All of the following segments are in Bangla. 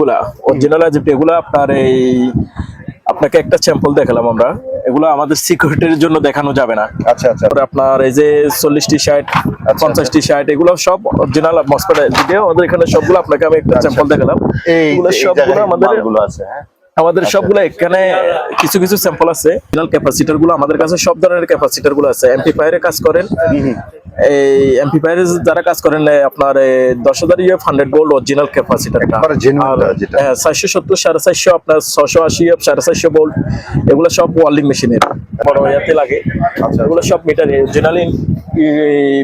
গুলা অরিজিনাল আইজিবিটি এগুলা আপনার এই আপনাকে একটা স্যাম্পল দেখালাম আমরা এগুলো আমাদের সিকিউরিটির জন্য দেখানো যাবে না। আচ্ছা আচ্ছা। আপনার এই যে চল্লিশটি শার্ট পঞ্চাশটি শার্ট এগুলো সব অরিজিনাল মসপেট যদিও আমাদের এখানে সবগুলো আপনাকে আমি একটা স্যাম্পল দেখালাম। এই এগুলো যে এই সবগুলো আমাদের আছে হ্যাঁ? আমাদের সবগুলো এখানে কিছু কিছু স্যাম্পল আছে। ক্যাপাসিটারগুলো আমাদের কাছে সব ধরনের ক্যাপাসিটারগুলো আছে। এমপ্লিফায়ারে কাজ করেন। এই এমপ্লিফায়ারে যারা কাজ করেন আপনার দশ হাজার UF hundred volt original capacitor. হ্যাঁ চারশো সত্তর সাড়ে চারশো আপনার ছশো আশি ইউএফ সাড়ে চারশো ভোল্ট এগুলো সব ওয়ার্লিং মেশিনের বড় ইয়াতে লাগে। আচ্ছা। এগুলো সব মিটার অরিজিনাল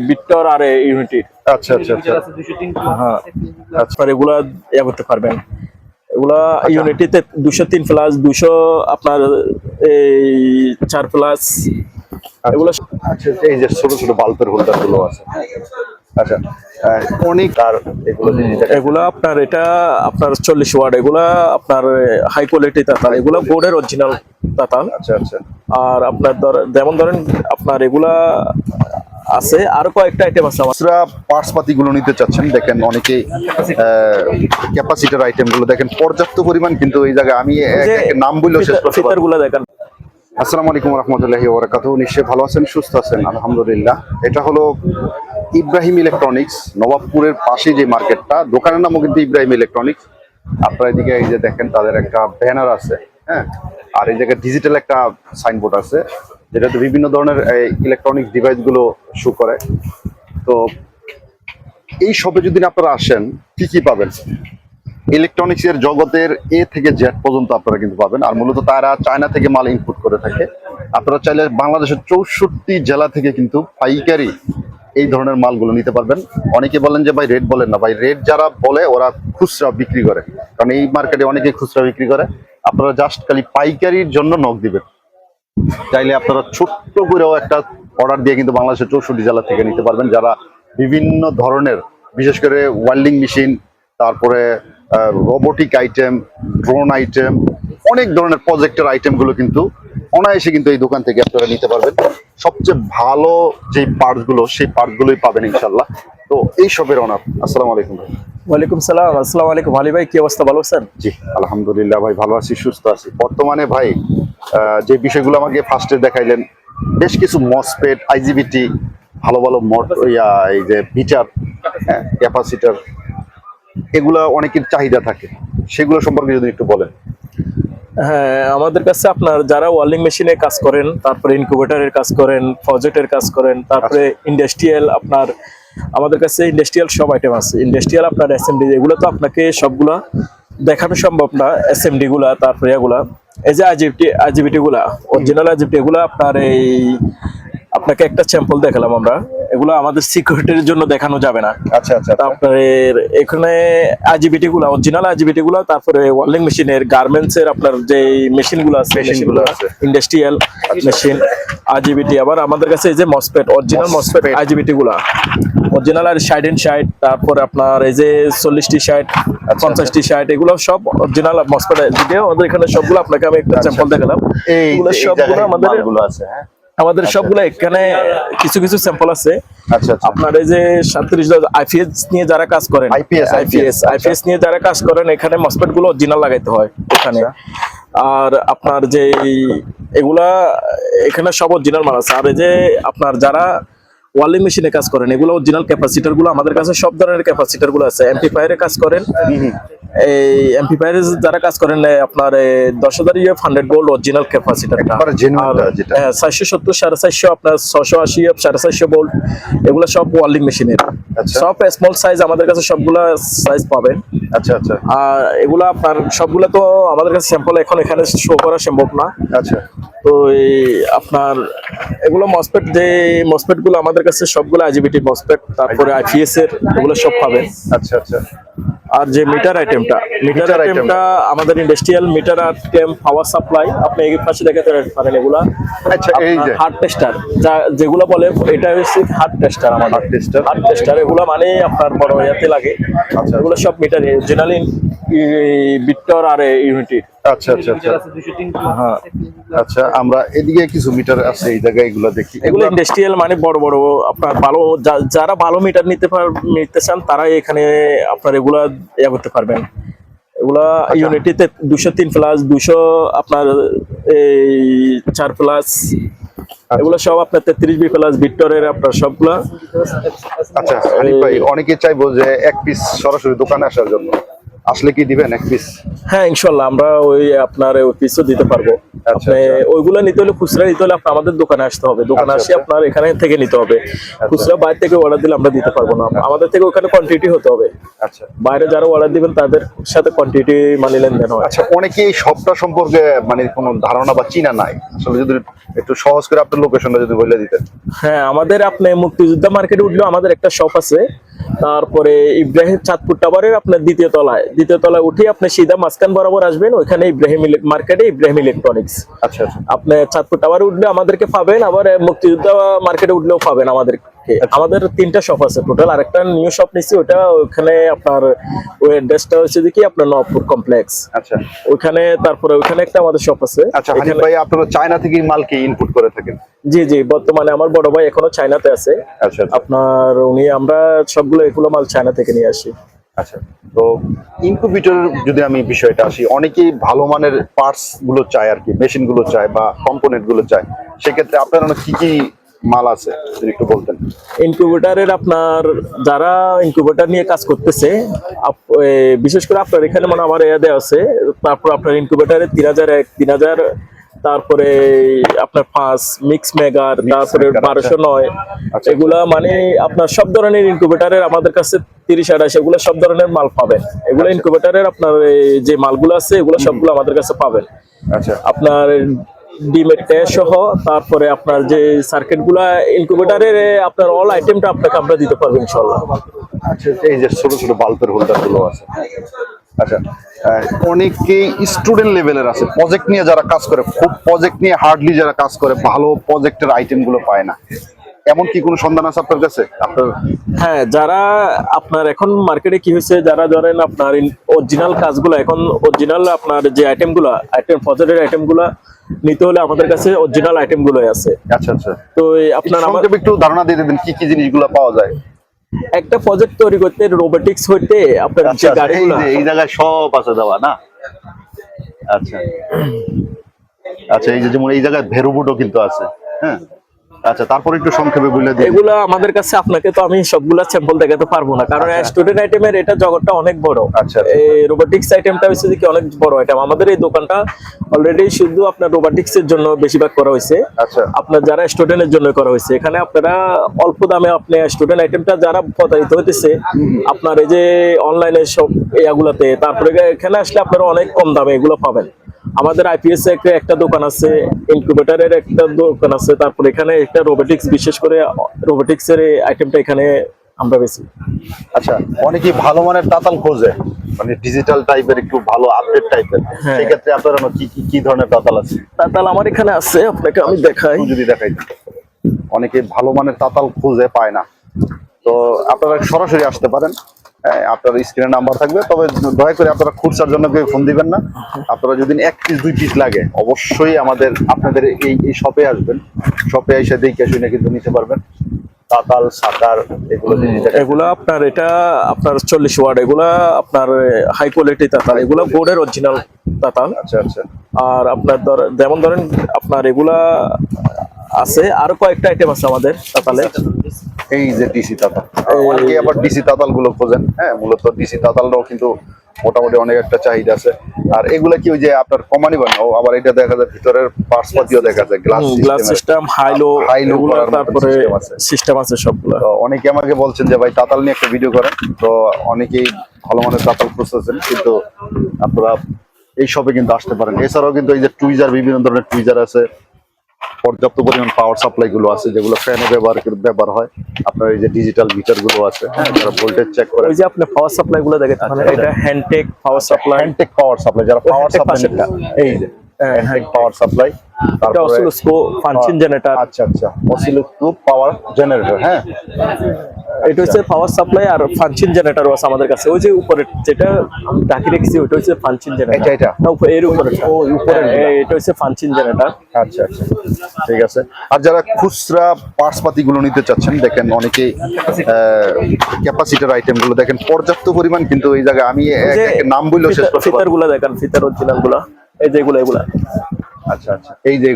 বিটর আর ইউনিটির আচ্ছা আচ্ছা আচ্ছা। হ্যাঁ। আপনার এগুলা ইয়া করতে পারবেন। এগুলা ইউনিটিতে দুশো তিন প্লাস দুশো আপনার এই চার প্লাস এগুলো আচ্ছা এই যে ছোট ছোট বাল্বের হোল্ডারগুলো আছে। আচ্ছা অনেক আর এগুলো আপনার এটা আপনার চল্লিশ ওয়ার্ড এগুলা আপনার হাই কোয়ালিটি তাতাল এগুলা বোর্ডের অরিজিনাল তাতাল। আচ্ছা আচ্ছা। আর আপনার যেমন ধরেন আপনার এগুলা আছে আরও কয়েকটা আইটেম আছে খুচরা পার্টস নিতে চাচ্ছেন দেখেন অনেকেই ক্যাপাসিটার আইটেমগুলো দেখেন পর্যাপ্ত পরিমাণ কিন্তু এই জায়গায় আমি নাম বললেও শেষ দেখেন। আসসালামু আলাইকুম রহমতুল্লাহি ওবরাকাতুহু নিশ্চয়ই ভালো আছেন, সুস্থ আছেন, আলহামদুলিল্লাহ। এটা হলো ইব্রাহিম ইলেকট্রনিক্স, নবাবপুরের পাশে যে মার্কেটটা। দোকানের নামও কিন্তু ইব্রাহিম ইলেকট্রনিক্স। আপনারা এদিকে এই যে দেখেন, তাদের একটা ব্যানার আছে হ্যাঁ? আর এই জায়গায় ডিজিটাল একটা সাইনবোর্ড আছে, যেটাতে বিভিন্ন ধরনের ইলেকট্রনিক্স ডিভাইসগুলো শো করে। তো এই শপে যদি আপনারা আসেন, কি কি পাবেন? ইলেকট্রনিক্স এর জগতের এ থেকে জেড পর্যন্ত আপনারা কিন্তু পাবেন। আর মূলত তারা চায়না থেকে মাল ইনপুট করে থাকে। আপনারা চাইলে বাংলাদেশের চৌষট্টি জেলা থেকে কিন্তু পাইকারি এই ধরনের মালগুলো নিতে পারবেন। অনেকে বলেন যে, ভাই রেট বলেন না। ভাই রেট যারা বলে, ওরা খুচরা বিক্রি করে। কারণ এই মার্কেটে অনেকে খুচরা বিক্রি করে। আপনারা জাস্ট খালি পাইকারির জন্য নখ দিবেন। চাইলে আপনারা ছোট্ট করেও একটা অর্ডার দিয়ে কিন্তু বাংলাদেশের চৌষট্টি জেলা থেকে নিতে পারবেন। যারা বিভিন্ন ধরনের, বিশেষ করে ওয়েল্ডিং মেশিন, তারপরে রোবোটিক আইটেম ড্রোন আইটেম অনেক ধরনের প্রজেক্টের আইটেমগুলো কিন্তু অনায়াসে কিন্তু এই দোকান থেকে আপনারা নিতে পারবেন। সবচেয়ে ভালো যে পার্টসগুলো সেই পার্টসগুলোই পাবেন ইনশাল্লাহ তো এই সবের অনার আসসালামু আলাইকুম ভাই। ওয়ালাইকুম সালাম। আসসালামু আলাইকুম। আলী ভাই কি অবস্থা? ভালো আছেন? জি আলহামদুলিল্লাহ ভাই ভালো আছি সুস্থ আছি। বর্তমানে ভাই আহ, যে বিষয়গুলো আমাকে ফার্স্টে দেখাইলেন বেশ কিছু মসপেট আইজিবিটি ভালো ভালো মট ইয়া এই যে বিটার ক্যাপাসিটার এগুলা অনেকের চাহিদা থাকে। সেগুলো সম্পর্কে যদি একটু বলেন। হ্যাঁ আমাদের কাছে আপনার যারা ওয়ার্লিং মেশিনে কাজ করেন তারপরে ইনকিউবেটরের কাজ করেন প্রজেক্টের কাজ করেন তারপরে ইন্ডাস্ট্রিয়াল আপনার আমাদের কাছে ইন্ডাস্ট্রিয়াল সব আইটেম আছে। ইন্ডাস্ট্রিয়াল আপনার এসএমডি এগুলো তো আপনাকে সবগুলা দেখানো সম্ভব না এসএমডি গুলা তারপরে এগুলা। এই যে আইজিবিটি আইজিবিটি গুলা অরিজিনাল আইজিবিটি এগুলা আপনার এই আপনাকে একটা স্যাম্পল দেখালাম আমরা। এগুলো আমাদের সিকিউরিটির জন্য দেখানো যাবে না। আচ্ছা আচ্ছা তারপরে এখানে আইজিবিটি গুলা অরিজিনাল আইজিবিটি গুলা তারপরে ওয়ার্লিং মেশিনের গার্মেন্টস এর আপনার যে মেশিনগুলো আছে। মেশিনগুলো। ইন্ডাস্ট্রিয়াল মেশিন আইজিবিটি আবার আমাদের কাছে এই যে মসপেট অরিজিনাল মসপেট। আইজিবিটি গুলা অরিজিনাল আর সাইড এন্ড সাইড তারপর আপনার এই যে চল্লিশটি সাইড পঞ্চাশটি সাইড এগুলো সব অরিজিনাল মসপেট যদিও আমাদের এখানে সবগুলো আপনাকে আমি একটা স্যাম্পল দেখালাম। এই এগুলো সবগুলো আমাদের আছে হ্যাঁ? আমাদের সবগুলো এখানে কিছু কিছু স্যাম্পল আছে। আচ্ছা আচ্ছা। আপনার এই যে সাতত্রিশ আইপিএস নিয়ে যারা কাজ করেন IPS, আইপিএস আচ্ছা। আইপিএস নিয়ে যারা কাজ করেন এখানে মসপেটগুলো অরিজিনাল লাগাইতে হয় এখানে। আচ্ছা। আর আপনার যে এগুলা এখানে সব অরিজিনাল মাল আছে। আর এই যে আপনার যারা ওয়ার্লিং মেশিনে কাজ করেন এগুলো অরিজিনাল ক্যাপাসিটারগুলো আমাদের কাছে সব ধরনের ক্যাপাসিটারগুলো আছে। এমপ্লিফায়ারে কাজ করেন। এই এমপ্লিফায়ারে যারা কাজ করেন আপনার দশ হাজার UF hundred volt original capacitor একবারে genuine হ্যাঁ চারশো সত্তর সাড়ে চারশো আপনার ছশো আশি সাড়ে চারশো ভোল্ট এগুলো সব ওয়ার্লিং মেশিনের আচ্ছা। সব স্মল সাইজ আমাদের কাছে সবগুলা সাইজ পাবেন। আচ্ছা আচ্ছা। আর এগুলো আপনার সবগুলো তো আমাদের কাছে স্যাম্পল এখন এখানে শো করা সম্ভব না। আচ্ছা। তো এই আপনার এগুলো মসপেট যে মসপেটগুলো আমাদের কাছে সবগুলো আইজিবিটি মসপেট তারপরে আইপিএস এর এগুলো সব পাবেন। আচ্ছা আচ্ছা। আর যে মিটার আইটেমটা মিটার আইটেমটা আমাদের industrial meter item power supply আপনি এই পাশে দেখাতে পারেন এগুলা। আচ্ছা, এই যে। হার্ড টেস্টার যা যেগুলো বলে এটা হচ্ছে হার্ড টেস্টার আমাদের। Hard টেস্টার হার্ড টেস্টার এগুলো মানে আপনার বড় ইয়াতে লাগে। আচ্ছা। এগুলো সব মিটার জেনারেল বিটর আর ইউনিটি আচ্ছা আচ্ছা আচ্ছা। হ্যাঁ। আচ্ছা আমরা এদিকে কিছু মিটার আছে এই জায়গায় এগুলো দেখি। এগুলো ইন্ডাস্ট্রিয়াল মানে বড় বড় আপনার ভালো যা- যারা ভালো মিটার নিতে পার নিতে চান তারাই এখানে আপনার এগুলা ইয়া করতে পারবেন। এগুলা ইউনিটিতে দুশো তিন প্লাস দুশো আপনার এই চার প্লাস এগুলো সব আপনার তেত্রিশ বি প্লাস ভিক্টরের আপনার সবগুলা। আচ্ছা ভাই অনেকে চাইব যে এক পিস সরাসরি দোকানে আসার জন্য। আসলে কি দিবেন এক পিস হ্যাঁ ইনশাল্লাহ আমরা ওই আপনার ওই পিসও দিতে পারব। আচ্ছা, আপনি ওইগুলো নিতে হলে খুচরা নিতে হলে আপনার আমাদের দোকানে আসতে হবে। দোকানে আচ্ছা, আসে আচ্ছা। আপনার এখানে থেকে নিতে হবে। খুচরা বাইরে থেকে অর্ডার দিলে আমরা দিতে পারব না। আমাদের থেকে ওখানে কোয়ান্টিটি হতে হবে। আচ্ছা। বাইরে যারা অর্ডার দিবেন তাদের সাথে কোয়ান্টিটি মানে লেনদেন হয়। আচ্ছা অনেকে এই শপটা সম্পর্কে মানে কোনো ধারণা বা চিনা নাই। আসলে যদি একটু সহজ করে আপনার লোকেশনটা যদি বলে দিতেন। হ্যাঁ আমাদের আপনি মুক্তিযোদ্ধা মার্কেটে উঠলেও আমাদের একটা শপ আছে। তারপরে ইব্রাহিম চাঁদপুর টাওয়ারের আপনার দ্বিতীয় তলায়। দ্বিতীয় তলায় উঠে আপনি সিধা মাঝখান বরাবর আসবেন। ওইখানে ইব্রাহিম মার্কেটে ইব্রাহিম ইলেকট্রনিক্স আচ্ছা আচ্ছা। আপনি চাঁদপুর টাওয়ারে উঠলে আমাদেরকে পাবেন আবার মুক্তিযোদ্ধা মার্কেটে উঠলেও পাবেন আমাদেরকে। আমাদের তিনটা শপ আছে টোটাল আরেকটা নিউ শপ নিচ্ছি ওটা ওখানে আপনার ওই অ্যাড্রেসটা হচ্ছে কি আপনার নবপুর কমপ্লেক্স আচ্ছা। ওইখানে তারপরে ওইখানে একটা আমাদের শপ আছে। আচ্ছা হানিফ ভাই আপনারা চায়না থেকে মালকে ইনপুট করে থাকেন? জি জি বর্তমানে আমার বড় ভাই এখনও চায়নাতে আছে। আচ্ছা আচ্ছা। আপনার উনি আমরা সবগুলো এগুলো মাল চায়না থেকে নিয়ে আসি। আচ্ছা তো ইনকুবিটর যদি আমি বিষয়টা আসি, অনেকেই ভালো মানের পার্টসগুলো চায় আর কি মেশিনগুলো চায় বা কম্পোনেন্টগুলো চায়। সেক্ষেত্রে আপনার কি কি মাল আছে, যদি একটু বলতেন? ইনকিউবেটারের আপনার, যারা ইনকিউবেটার নিয়ে কাজ করতেছে বিশেষ করে আপনার এখানে মানে আমার এয়া দেওয়া আছে, তারপর আপনার ইনকিউবেটারের তিন হাজার এক, তিন হাজার তারপরে আপনার পাঁচ মিক্স মেগার তারপরে মেগার, বারোশো নয়। আচ্ছা। এগুলা মানে আপনার সব ধরনের ইনকিউবেটারের আমাদের কাছে তিরিশ আঠাশ এগুলো সব ধরনের মাল পাবেন। এগুলো ইনকিউবেটারের আপনার এই যে মালগুলো আছে এগুলো সবগুলো আমাদের কাছে পাবেন। আচ্ছা। আপনার ডিমের ট্যাস সহ তারপরে আপনার যে সার্কিটগুলা ইনকিউবেটারের আপনার অল আইটেমটা আপনাকে আমরা দিতে পারব ইনশাল্লাহ আচ্ছা এই যে ছোট ছোট বাল্বের হোল্ডারগুলো আছে। আচ্ছা। অনেকেই স্টুডেন্ট লেভেলের আছে। প্রজেক্ট নিয়ে যারা কাজ করে খুব প্রজেক্ট নিয়ে হার্ডলি যারা কাজ করে ভালো প্রজেক্টের আইটেমগুলো পায় না। এমন কি কোনো সন্ধান আছে আপনার কাছে? আপনার হ্যাঁ যারা আপনার এখন মার্কেটে কি হয়েছে যারা ধরেন আপনার অরিজিনাল কাজগুলো এখন অরিজিনাল আপনার যে আইটেমগুলো আইটেম ফজরের আইটেমগুলো নিতে হলে আমাদের কাছে অরিজিনাল আইটেমগুলোই আছে। আচ্ছা আচ্ছা। তো আপনার সংক্ষেপে একটু ধারণা দিয়ে দেবেন কি কি জিনিসগুলো পাওয়া যায়? একটা প্রজেক্ট তৈরি করতে রোবোটিক্স হইতে আপনার যে আচ্ছা এই গাড়িগুলো যে এই জায়গায় সব আছে দেওয়া না? আচ্ছা। আচ্ছা এই যে যেমন এই জায়গায় ভেরুবুটও কিন্তু আছে হ্যাঁ? আচ্ছা তারপর একটু সংক্ষেপে বলে দিন এগুলা আমাদের কাছে আপনাকে তো আমি সবগুলা স্যাম্পল দেখাতে পারব না কারণ স্টুডেন্ট আইটেমের এটা জগৎটা অনেক বড়। আচ্ছা, আচ্ছা। এই রোবোটিক্স আইটেমটা হচ্ছে কি অনেক বড় আইটেম আমাদের এই দোকানটা অলরেডি শুধু আপনার রোবোটিক্স এর জন্য বেশিরভাগ করা হয়েছে। আচ্ছা। আপনার যারা স্টুডেন্টের জন্য করা হয়েছে এখানে আপনারা অল্প দামে আপনি স্টুডেন্ট আইটেমটা যারা প্রতারিত হইতেছে আপনার এই যে অনলাইনে সব ইয়াগুলাতে তারপরে এখানে আসলে আপনারা অনেক কম দামে এগুলো পাবেন। আমাদের আইপিএস এর একটা দোকান আছে ইনকিউবেটরের একটা দোকান আছে তারপর এখানে একটা রোবোটিক্স বিশেষ করে রোবোটিক্স এর আইটেমটা এখানে আমরা বেশি আচ্ছা অনেকেই ভালো মানের তাতাল খোঁজে মানে ডিজিটাল টাইপের একটু ভালো আপডেট টাইপের হ্যাঁ। সেক্ষেত্রে আপনার কি কি কি ধরনের তাতাল আছে? তাহলে আমার এখানে আছে আপনাকে আমি দেখাই। যদি দেখাই। অনেকে ভালো মানের তাতাল খুঁজে পায় না। তো আপনারা সরাসরি আসতে পারেন। আপনার স্ক্রিনে নাম্বার থাকবে। তবে দয়া করে আপনারা খুচরার জন্য কেউ ফোন দিবেন না। আপনারা যদি এক পিস দুই পিস লাগে অবশ্যই আমাদের আপনাদের এই এই শপে আসবেন। শপে এসে দেখে শুনে কিন্তু নিতে পারবেন। তাতাল সাকার এগুলো আপনার এটা আপনার চল্লিশ ওয়ার্ড এগুলা আপনার হাই কোয়ালিটি তাতাল এগুলা বোর্ডের অরিজিনাল তাতাল। আচ্ছা আচ্ছা। আর আপনার ধর- যেমন ধরেন আপনার এগুলা আছে। আরও কয়েকটা আইটেম আছে আমাদের তাতালে। এই যে ডিসি তাতাল। অনেকে আবার ডিসি তাতালগুলো খোঁজেন হ্যাঁ মূলত ডিসি তাতালটাও কিন্তু মোটামুটি অনেক একটা চাহিদা আছে। আর এগুলা কি ওই যে আপনার কমানি বানাও আবার এটা দেখা যায় ভিতরের পার্টস পাতিও দেখা যায় গ্লাস গ্লাস সিস্টেম হাইলো করার তারপরে সিস্টেম আছে সবগুলা। অনেকে আমাকে বলছেন যে ভাই তাতাল নিয়ে একটা ভিডিও করেন। তো অনেকেই ভালো মানের তাতাল খুঁজতেছেন কিন্তু আপনারা এই শপে কিন্তু আসতে পারেন। এছাড়াও কিন্তু এই যে টুইজার বিভিন্ন ধরনের টুইজার আছে। পর্যাপ্ত পরিমাণ পাওয়ার সাপ্লাই গুলো আছে যেগুলো ফ্যানে ব্যবহার ব্যবহার হয়। আপনার এই যে ডিজিটাল মিটারগুলো আছে হ্যাঁ যারা ভোল্টেজ চেক করে। ওই যে আপনি পাওয়ার সাপ্লাই গুলো দেখেন মানে আচ্ছা, এটা Hantek power supply Hantek power supply যারা ওই পাওয়ার handtech সাপ্লাই পাশেরটা। এই যে হ্যাঁ, হ্যান্ডটেক পাওয়ার সাপ্লাই এটা তারপরে অসিলোস্কোপ ফাংশন জেনারেটর আচ্ছা আচ্ছা। অসিলোস্কোপ পাওয়ার জেনারেটর হ্যাঁ। এটা হচ্ছে পাওয়ার সাপ্লাই আর ফাংশন জেনারেটর আছে আমাদের কাছে। ওই যে উপরে যেটা ঢাকি রেখেছি ওইটা হচ্ছে ফাংশন জেনারেটর এটা, এটা? এর উপরে। ও, উপরেরগুলা। এটা। হচ্ছে ফাংশন জেনারেটর আচ্ছা আচ্ছা। ঠিক আছে। আর যারা খুচরা পার্টস পাতিগুলো নিতে চাচ্ছেন দেখেন অনেকেই ক্যাপাসিটার আইটেমগুলো দেখেন পর্যাপ্ত পরিমাণ কিন্তু এই জায়গায় আমি নাম বললেও শেষ করতে ফিতারগুলা দেখেন ফিতার অরিজিনালগুলা। এই যে এগুলা আচ্ছা আচ্ছা। এই যে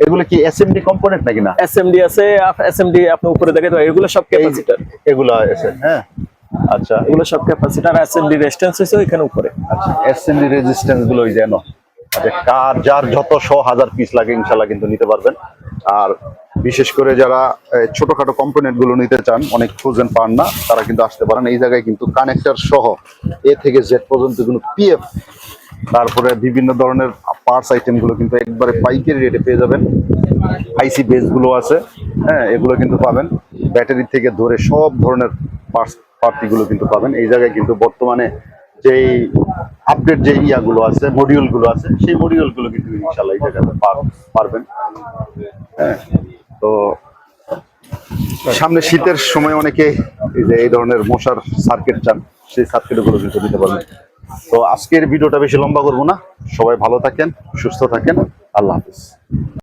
এগুলা কি এসএমডি কম্পোনেন্ট নাকি না? এসএমডি আছে এসএমডি আপনি উপরে দেখেন তো এগুলো সব ক্যাপাসিটার এগুলা আছে হ্যাঁ। আচ্ছা এগুলো সব ক্যাপাসিটার এসএমডি রেজিস্ট্যান্স হচ্ছে এখানে উপরে। আচ্ছা এসএমডি রেজিস্ট্যান্সগুলো ওই যেন। আচ্ছা কার যার যত শ হাজার পিস লাগে ইনশাল্লাহ কিন্তু নিতে পারবেন। আর বিশেষ করে যারা ছোটখাটো কম্পোনেন্টগুলো নিতে চান অনেক খোঁজেন পান না তারা কিন্তু আসতে পারেন। এই জায়গায় কিন্তু কানেক্টর সহ এ থেকে জেড পর্যন্ত কিন্তু পিএফ তারপরে বিভিন্ন ধরনের পার্টস আইটেমগুলো কিন্তু একবারে পাইকারি রেটে পেয়ে যাবেন। আইসি বেসগুলো আছে হ্যাঁ এগুলো কিন্তু পাবেন। ব্যাটারি থেকে ধরে সব ধরনের পার্টস পার্টি গুলো কিন্তু পাবেন। এই জায়গায় কিন্তু বর্তমানে যেই আপডেট যে ইয়াগুলো আছে মডিউলগুলো আছে, সেই মডিউলগুলো কিন্তু ইনশাল্লাহ এই জায়গাতে পার- পারবেন। হ্যাঁ তো সামনে শীতের সময় অনেকে এই যে এই ধরনের মশার সার্কিট চান, সেই সার্কিটগুলো কিন্তু দিতে পারবেন। তো আজকের ভিডিওটা বেশি লম্বা করব না। সবাই ভালো থাকেন সুস্থ থাকেন। আল্লাহ হাফিজ।